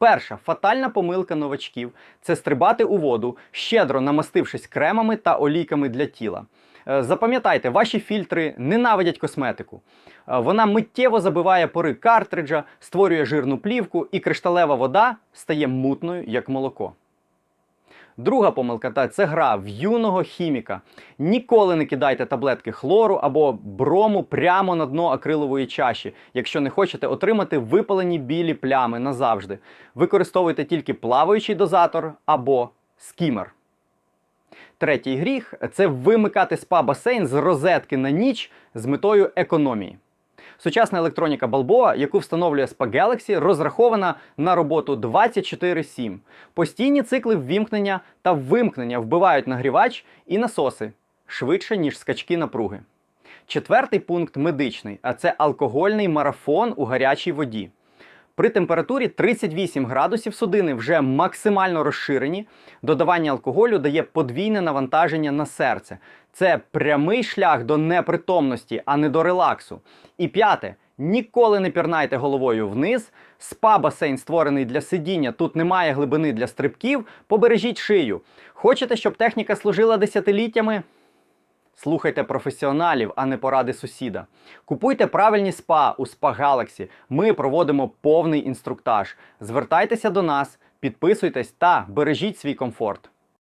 Перша фатальна помилка новачків це стрибати у воду, щедро намастившись кремами та олійками для тіла. Е, Запам'ятайте, ваші фільтри ненавидять косметику. Е, Вона миттєво забиває пори картриджа, створює жирну плівку, і кришталева вода стає мутною, як молоко. Друга помилка та це гра в юного хіміка. Ніколи не кидайте таблетки хлору або брому прямо на дно акрилової чаші, якщо не хочете отримати випалені білі плями назавжди. Використовуйте тільки плаваючий дозатор або скімер. Третій гріх це вимикати спа-басейн з розетки на ніч з метою економії. Сучасна електроніка Balboa, яку встановлює Spa Galaxy, розрахована на роботу 24-7. Постійні цикли ввімкнення та вимкнення вбивають нагрівач і насоси швидше, ніж скачки напруги. Четвертий пункт медичний, а це алкогольний марафон у гарячій воді. При температурі 38 градусів судини вже максимально розширені. Додавання алкоголю дає подвійне навантаження на серце. Це прямий шлях до непритомності, а не до релаксу. І п'яте. Ніколи не пірнайте головою вниз. Спа-басейн створений для сидіння, тут немає глибини для стрибків. Побережіть шию. Хочете, щоб техніка служила десятиліттями? Слухайте професіоналів, а не поради сусіда. Купуйте правильні спа у Spa Galaxy. Ми проводимо повний інструктаж. Звертайтеся до нас, підписуйтесь та бережіть свій комфорт.